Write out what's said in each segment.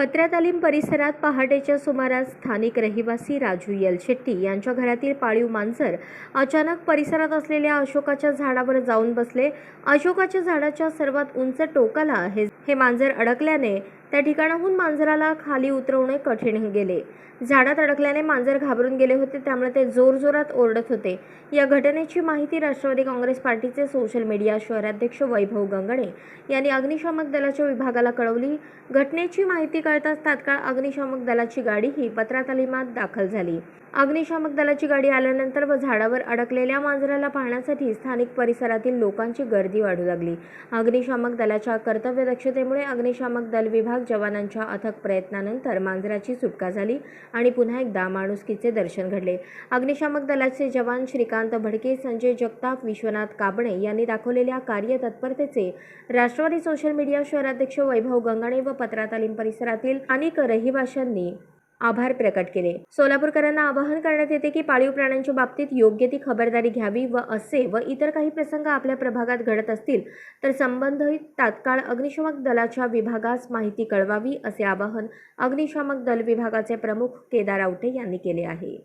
पत्र्यातालीम परिसरात पहाटेच्या सुमारास स्थानिक रहिवासी राजू येलशेट्टी यांच्या घरातील पाळीव मांजर अचानक परिसरात असलेल्या अशोकाच्या झाडावर जाऊन बसले. अशोकाच्या झाडाच्या सर्वात उंच टोकाला हे मांजर अडकल्याने त्या ठिकाणाहून मांजराला खाली उतरवणे कठीण गेले. झाडात अडकल्याने मांजर घाबरून गेले होते त्यामुळे ते जोरजोरात ओरडत होते. या घटनेची माहिती राष्ट्रवादी काँग्रेस पार्टीचे सोशल मीडिया शहराध्यक्ष वैभव गंगणे यांनी अग्निशामक दलाच्या विभागाला कळवली. घटनेची माहिती कळताच तात्काळ अग्निशामक दलाची गाडी ही पत्रा तालिमात दाखल झाली. अग्निशामक दलाची गाडी आल्यानंतर व झाडावर अडकलेल्या मांजराला पाहण्यासाठी स्थानिक परिसरातील लोकांची गर्दी वाढू लागली. अग्निशामक दलाच्या कर्तव्य दक्षतेमुळे अग्निशामक दल विभाग जवानांच्या अथक प्रयत्नानंतर मांजराची सुटका झाली आणि पुन्हा एकदा माणुसकीचे दर्शन घडले. अग्निशामक दलाचे जवान श्रीकांत भडके संजय जगताप विश्वनाथ काबणे यांनी दाखवलेल्या कार्यतत्परतेचे राष्ट्रवादी सोशल मीडिया शहराध्यक्ष वैभव गंगाणे व पत्रातालीम परिसरातील अनेक रहिवाशांनी आभार प्रकट केले. सोलापूरकरांना आवाहन करण्यात येते की पाळीव प्राण्यांच्या बाबतीत योग्य ती खबरदारी घ्यावी व असे व इतर काही प्रसंग आपल्या प्रभागात घडत असतील तर संबंधित तात्काळ अग्निशामक दलाच्या विभागास माहिती कळवावी असे आवाहन अग्निशामक दल विभागाचे प्रमुख केदार आवटे यांनी केले आहे.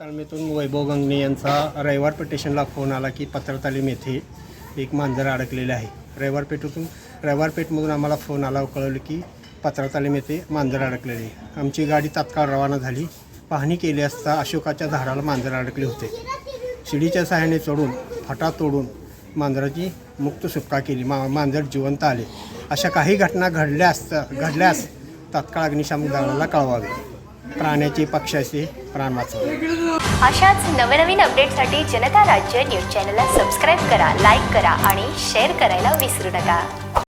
तालमीतून वैभव गंगणे यांचा रविवार पेटेशनला फोन आला की पत्रतालीम येथे एक मांजर अडकलेले आहे. रविवार पेठेतून रविवार पेठमधून आम्हाला फोन आला कळवलं की पत्रतालीम येथे मांजर अडकलेली. आमची गाडी तात्काळ रवाना झाली. पाहणी केली असता अशोकाच्या झाडाला मांजर अडकले होते. शिडीच्या सहाय्याने चढून फटा तोडून मांजराची मुक्त सुटका केली. मा मांजर जिवंत आले. अशा काही घटना घडल्या असता घडल्यास तात्काळ अग्निशामक दलाला कळवावे. प्राण्याचे पक्षाचे प्राण वाचवावे अशाच नवनवीन अपडेटसाठी जनता राज्य न्यूज चॅनलला सबस्क्राईब करा लाईक करा आणि शेअर करायला विसरू नका.